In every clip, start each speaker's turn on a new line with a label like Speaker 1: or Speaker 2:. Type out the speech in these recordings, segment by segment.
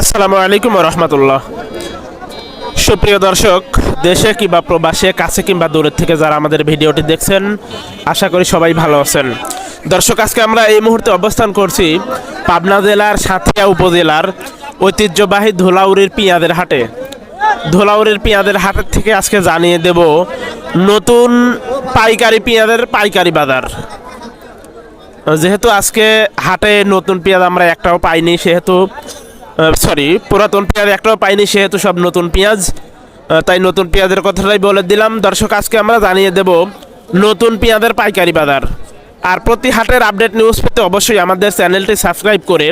Speaker 1: আসসালামু আলাইকুম রহমতুল্লাহ। সুপ্রিয় দর্শক, দেশে কিংবা প্রবাসে, কাছে কিংবা দূরের থেকে যারা আমাদের ভিডিওটি দেখছেন, আশা করি সবাই ভালো আছেন। দর্শক, আজকে আমরা এই মুহূর্তে অবস্থান করছি পাবনা জেলার সাঁথিয়া উপজেলার ঐতিহ্যবাহী ধুলাউড়ির পিঁয়াদের হাটে। ধুলাউড়ির পেঁয়াজের হাটের থেকে আজকে জানিয়ে দেব নতুন পাইকারি পেঁয়াজের পাইকারি বাজার। যেহেতু আজকে হাটে নতুন পেঁয়াজ আমরা একটাও পাইনি, সেহেতু সরি পুরাতন পেঁয়াজ একটাও পাইনি, সেহেতু সব নতুন পেঁয়াজ। তাই নতুন পেঁয়াজের কথাটাই বলে দিলাম। দর্শক, আজকে আমরা জানিয়ে দেব নতুন পেঁয়াজের পাইকারি বাজার। আর প্রতি হাটের আপডেট নিউজ পেতে অবশ্যই আমাদের চ্যানেলটি সাবস্ক্রাইব করে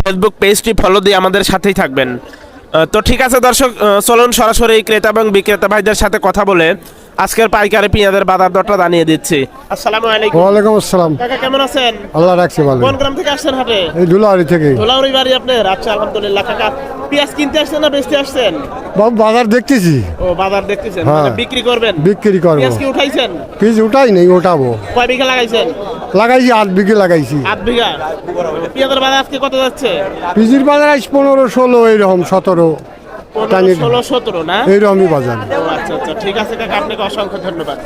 Speaker 1: ফেসবুক পেজটি ফলো দিয়ে আমাদের সাথেই থাকবেন। তো ঠিক আছে দর্শক চলুন সরাসরি ক্রেতা এবং বিক্রেতা ভাইদের সাথে কথা বলে আজকের পাইকারি পেঁয়াজের বাজার দরটা জানিয়ে দিচ্ছি। আসসালামু আলাইকুম।
Speaker 2: ওয়ালাইকুম আসসালাম।
Speaker 1: কাকা কেমন আছেন?
Speaker 2: আল্লাহ রাখছি ভালো।
Speaker 1: কোন গ্রাম থেকে আসছেন হাটে
Speaker 2: এই ধুলাহারি থেকে
Speaker 1: ধোলাউড়ি বাড়ি আপনার? আচ্ছা আলহামদুলিল্লাহ। কাকা পেঁয়াজ কিনতে আসছেন না বেচতে আসছেন?
Speaker 2: বাবু বাজার দেখতেছি।
Speaker 1: ও বাজার দেখতেছেন।
Speaker 2: হ্যাঁ।
Speaker 1: মানে বিক্রি করবেন?
Speaker 2: বিক্রি করব।
Speaker 1: পেঁয়াজ কি উঠাইছেন?
Speaker 2: উঠাই নেই
Speaker 1: কয় বিঘা লাগাইছেন?
Speaker 2: লাগাইছি আট বিঘে লাগাইছি।
Speaker 1: আট বিঘা? পেঁয়াজের বাজার আজকে কত যাচ্ছে?
Speaker 2: বাজার আজ পনেরো ষোলো এইরকম সতেরো।
Speaker 1: পনেরো ষোলো সতেরো না?
Speaker 2: এইরকমই বাজার।
Speaker 1: আচ্ছা আচ্ছা ঠিক আছে কাকা আপনাকে অসংখ্য ধন্যবাদ।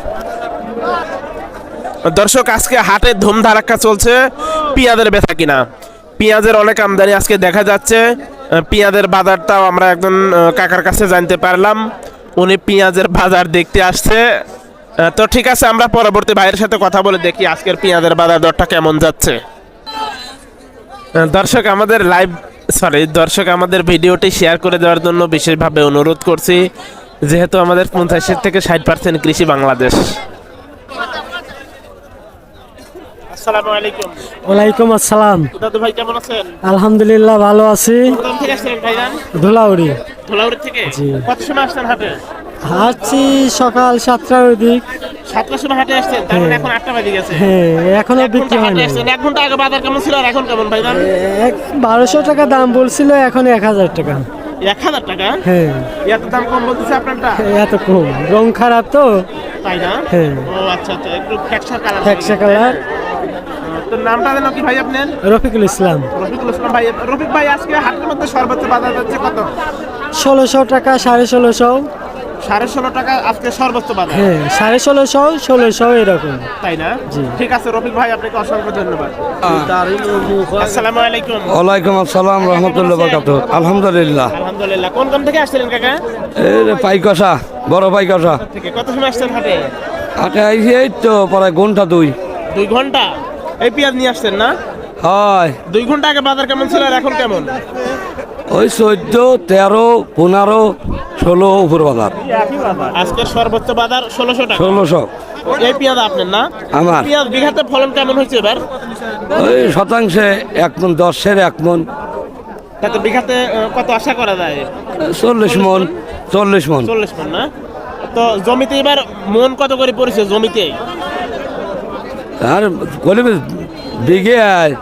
Speaker 1: দর্শক আজকে হাটে ধুম ধারাক্কা চলছে। পেঁয়াজের বেচা কিনা? পেঁয়াজের অনেক আমদানি আজকে দেখা যাচ্ছে। পেঁয়াজের বাজারটাও আমরা একজন কাকার কাছে জানতে পারলাম। উনি পেঁয়াজের বাজার দেখতে আসছে। তো ঠিক আছে আমরা পরবর্তী ভাইয়ের সাথে কথা বলে দেখি আজকের পেঁয়াজের বাজার দরটা কেমন যাচ্ছে। দর্শক আমাদের লাইভ সরি দর্শক আমাদের ভিডিওটি শেয়ার করে দেওয়ার জন্য বিশেষভাবে অনুরোধ করছি যেহেতু আমাদের পঞ্চাশের থেকে ষাট পার্সেন্ট কৃষি বাংলাদেশ।
Speaker 3: ওয়ালাইকুম আসসালাম।
Speaker 1: দাদু ভাই কেমন আছেন?
Speaker 3: আলহামদুলিল্লাহ ভালো আছি।
Speaker 1: কোথাও থেকে আসছেন ভাইজান?
Speaker 3: ধুলাউড়ি।
Speaker 1: ধুলাউড়ি থেকে? কত সময় আসছেন হাটে?
Speaker 3: হাঁটছি সকাল সাতটার দিক।
Speaker 1: সাতটার সময় হাটে আসছেন তার মানে এখন আটটা বাজে গেছে।
Speaker 3: হ্যাঁ
Speaker 1: এখনও
Speaker 3: বিক্রি হয়নি।
Speaker 1: আসছেন এক ঘণ্টা আগে বাজার কেমন ছিল আর এখন কেমন
Speaker 3: বারোশো টাকা দাম বলছিল এখন এক হাজার টাকা।
Speaker 1: এক হাজার টাকা?
Speaker 3: হ্যাঁ।
Speaker 1: এত দাম কম বলতেছে আপনারটা?
Speaker 3: এত কম। রং খারাপ তো।
Speaker 1: তাই না?
Speaker 3: হ্যাঁ।
Speaker 1: ও আচ্ছা আচ্ছা একটু ফ্যাকচার কালার
Speaker 3: একশো কালার।
Speaker 1: তো নামটা যেন কি ভাই আপনার?
Speaker 3: রফিকুল ইসলাম।
Speaker 1: রফিকুল ইসলাম ভাই রফিক ভাই আজকে হাটের মধ্যে সর্বোচ্চ বাজার যাচ্ছে কত?
Speaker 3: ষোলোশো টাকা সাড়ে ষোলোশো।
Speaker 1: সাড়ে ষোলো টাকা আজকে সর্বোচ্চ বাজার।
Speaker 3: হ্যাঁ সাড়ে ষোলোশো ষোলোশো এরকম।
Speaker 1: তাই না?
Speaker 3: জি।
Speaker 1: ঠিক আছে রফিক ভাই আপনাকে অসংখ্য ধন্যবাদ। আসসালামু আলাইকুম।
Speaker 4: ওয়ালাইকুম আসসালাম রহমতুল্লাহ বরকাত আলহামদুলিল্লাহ।
Speaker 1: আলহামদুলিল্লাহ। কোন কোন থেকে আসছিলেন কাকা?
Speaker 4: এই পাইকসা বড় পাইকসা।
Speaker 1: থেকে? কত সময় আসছেন হাটে?
Speaker 4: আটে আইসি এই তো প্রায় ঘণ্টা দুই।
Speaker 1: দুই ঘণ্টা? এই পেঁয়াজ নিয়ে আসছেন না?
Speaker 4: হয়।
Speaker 1: দুই ঘণ্টা আগে বাজার কেমন ছিল আর এখন কেমন?
Speaker 4: ওই চোদ্দ তেরো পনেরো ষোলো উপর বাজার।
Speaker 1: আজকে সর্বোচ্চ বাজার ষোলোশো টাকা।
Speaker 4: ষোলোশো।
Speaker 1: এই পেঁয়াজ আপনার না?
Speaker 4: আমার।
Speaker 1: পেঁয়াজ বিঘাতে ফলন কেমন হয়েছে এবার?
Speaker 4: ওই শতাংশে এক মন দশের এক মন
Speaker 1: তাতে বিঘাতে কত আশা করা যায়?
Speaker 4: চল্লিশ মন চল্লিশ মন
Speaker 1: চল্লিশ মন না? তো জমিতে এবার মন কত করে পড়েছে জমিতে?
Speaker 4: আর বলবি বিঘে আয়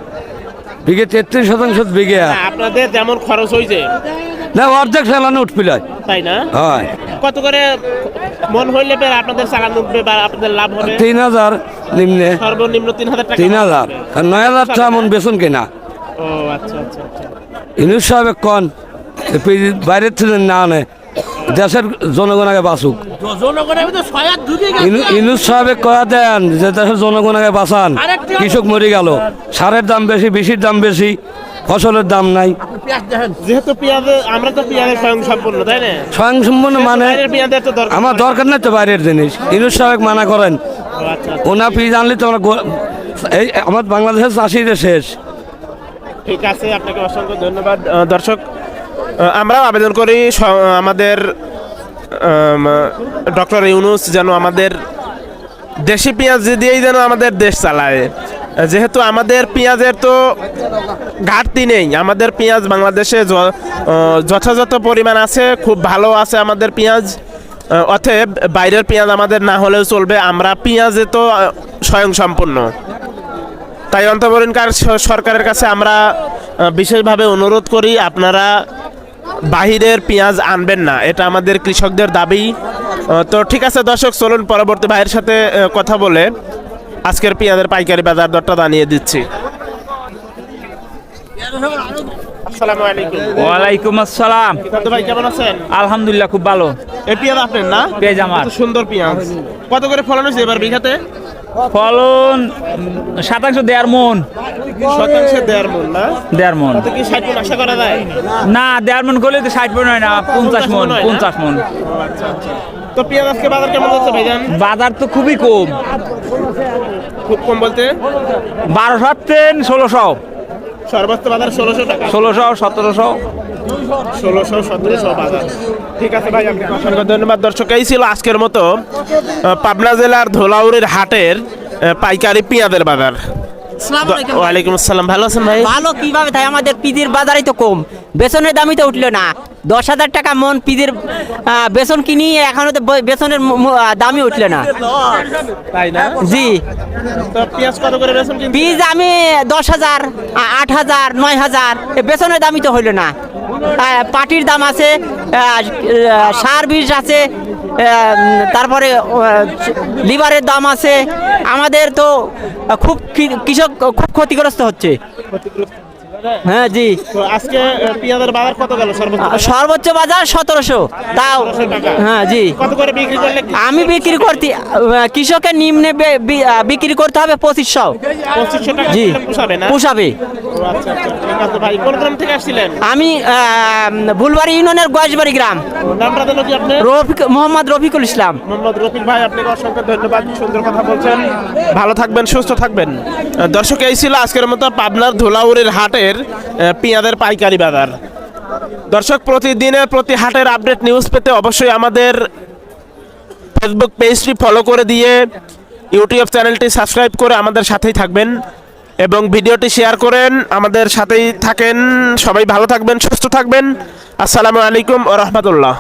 Speaker 4: বিঘে তেত্রিশ শতাংশ বিঘে।
Speaker 1: আপনাদের যেমন খরচ হয়েছে
Speaker 4: না অর্ধেক চালানো উঠপিল
Speaker 1: তাই না?
Speaker 4: হয়।
Speaker 1: কত করে মন হইলে আপনাদের চালান উঠবে বা আপনাদের লাভ হবে?
Speaker 4: তিন হাজার নিম্নে।
Speaker 1: সর্বনিম্ন তিন হাজার
Speaker 4: তিন হাজার। আর নয় হাজার টাকা মন বেতন কেনা।
Speaker 1: ও আচ্ছা আচ্ছা আচ্ছা।
Speaker 4: ইনুস সাহেব কন বাইরের থেকে না আনে। দেশের জনগণ আগে বাঁচুক। ইনু- ইনুস সাহেব কয়া দেন যে দেশের জনগণ আগে বাঁচান। কৃষক মরে গেল। সারের দাম বেশি বেশির দাম বেশি ফসলের দাম নাই।
Speaker 1: যেহেতু পেঁয়াজে আমরা তো পেঁয়াজের স্বয়ং সম্পূর্ণ তাই না?
Speaker 4: স্বয়ংসম্পূর্ণ মানে আমার দরকার নাই তো বাইরের জিনিস। ইনুস সাহেব মানা করেন।
Speaker 1: আচ্ছা আচ্ছা।
Speaker 4: ওনা পিস আনলে তো আমরা এই আমার বাংলাদেশের চাষিদের শেষ।
Speaker 1: ঠিক আছে আপনাকে অসংখ্য ধন্যবাদ। দর্শক আহ, আমরাও আবেদন করি আমাদের ডক্টর ইউনুস যেন আমাদের দেশি পেঁয়াজ দিয়েই যেন আমাদের দেশ চালায়। যেহেতু আমাদের পেঁয়াজের তো ঘাটতি নেই আমাদের পেঁয়াজ বাংলাদেশে যথাযথ পরিমাণ আছে খুব ভালো আছে আমাদের পেঁয়াজ। অতএব বাইরের পেঁয়াজ আমাদের না হলেও চলবে আমরা পেঁয়াজে তো আহ, স্বয়ং সম্পূর্ণ তাই অন্তর্বরণকার সরকারের কাছে আমরা বিশেষভাবে অনুরোধ করি আপনারা বাহিরের পেঁয়াজ আনবেন না। এটা আমাদের কৃষকদের দাবি। তো ঠিক আছে দর্শক চলুন পরবর্তী ভাইয়ের সাথে কথা বলে আজকের পেঁয়াজের পাইকারি বাজার দরটা জানিয়ে দিচ্ছি।
Speaker 5: ওয়ালাইকুম আসসালাম।
Speaker 1: ভাই কেমন আছেন?
Speaker 5: আলহামদুলিল্লাহ খুব ভালো।
Speaker 1: এই পেঁয়াজ আপনার না?
Speaker 5: পেঁয়াজ আমার।
Speaker 1: সুন্দর পেঁয়াজ। কত করে ফলন হয়েছে এবার বিঘাতে?
Speaker 5: ফলন শতাংশ দেড় মন।
Speaker 1: শতাংশে দেড় মন না?
Speaker 5: দেড় মন।
Speaker 1: কি ষাট মন আশা করা যায়?
Speaker 5: না দেড় মন করলে তো ষাট মন হয় না পঞ্চাশ মন পঞ্চাশ মন।
Speaker 1: তো পেঁয়াজ আজকে বাজার কেমন যাচ্ছে ভাইজান?
Speaker 5: বাজার তো খুবই কম।
Speaker 1: খুব কম বলতে?
Speaker 5: বারোশো ট্রেন ষোলোশো।
Speaker 1: সর্বোচ্চ বাজার ষোলোশো টাকা।
Speaker 5: ষোলোশো সতেরোশো।
Speaker 1: ষোলোশো সতেরোশো বাজার। ঠিক আছে ভাই আপনাকে অসংখ্য ধন্যবাদ। দর্শক এই ছিল আজকের মতো পাবনা জেলার ধোলাউড়ির হাটের পাইকারি পেঁয়াজের বাজার। ওয়ালাইকুম আসসালাম। ভালো আছেন ভাই?
Speaker 6: ভালো কীভাবে তাই? আমাদের পিদির বাজারই তো কম। বেসনের দামই তো উঠল না। দশ হাজার টাকা মন আহ, বেসন কিনি এখনও তো বেসনের দামই উঠল না।
Speaker 1: তাই না?
Speaker 6: জি।
Speaker 1: পেঁয়াজ কত করে বেছেন
Speaker 6: বীজ আমি দশ হাজার আট হাজার নয় হাজার বেসনের দামই তো হইল না। পাটির দাম আছে সার বীজ আছে তারপরে লিভারের দাম আছে। আমাদের তো খুব কৃষক খুব ক্ষতিগ্রস্ত হচ্ছে। হ্যাঁ জি।
Speaker 1: আজকে পেঁয়াজের বাজার কত গেল সর্বোচ্চ বাজার?
Speaker 6: সতেরোশো। তাও হ্যাঁ জি।
Speaker 1: কত করে বিক্রি করলে
Speaker 6: আমি বিক্রি করতে আহ, কৃষকের নিম্নে বিক্রি করতে হবে পঁচিশশো। জি।
Speaker 1: পোষাবে আচ্ছা আচ্ছা আসছিলেন?
Speaker 6: আমি আহ, বুলবাড়ি ইউনিয়নের গয়েশবাড়ি গ্রাম। রফিক মোহাম্মদ রফিকুল ইসলাম।
Speaker 1: মোহাম্মদ রফিক ভাই আপনাকে অসংখ্য ধন্যবাদ সুন্দর কথা বলছেন। ভালো থাকবেন সুস্থ থাকবেন। দর্শক এই ছিল আজকের মতো পাবনার ধুলাউড়ির হাটের পেঁয়াজের পাইকারি বাজার। দর্শক প্রতিদিনের প্রতি হাটের আপডেট নিউজ পেতে অবশ্যই আমাদের ফেসবুক পেজটি ফলো করে দিয়ে ইউটিউব চ্যানেলটি সাবস্ক্রাইব করে আমাদের সাথেই থাকবেন এবং ভিডিওটি শেয়ার করেন, আমাদের সাথেই থাকেন। সবাই ভালো থাকবেন, সুস্থ থাকবেন। আসসালামু আলাইকুম ও রহমতুল্লাহ।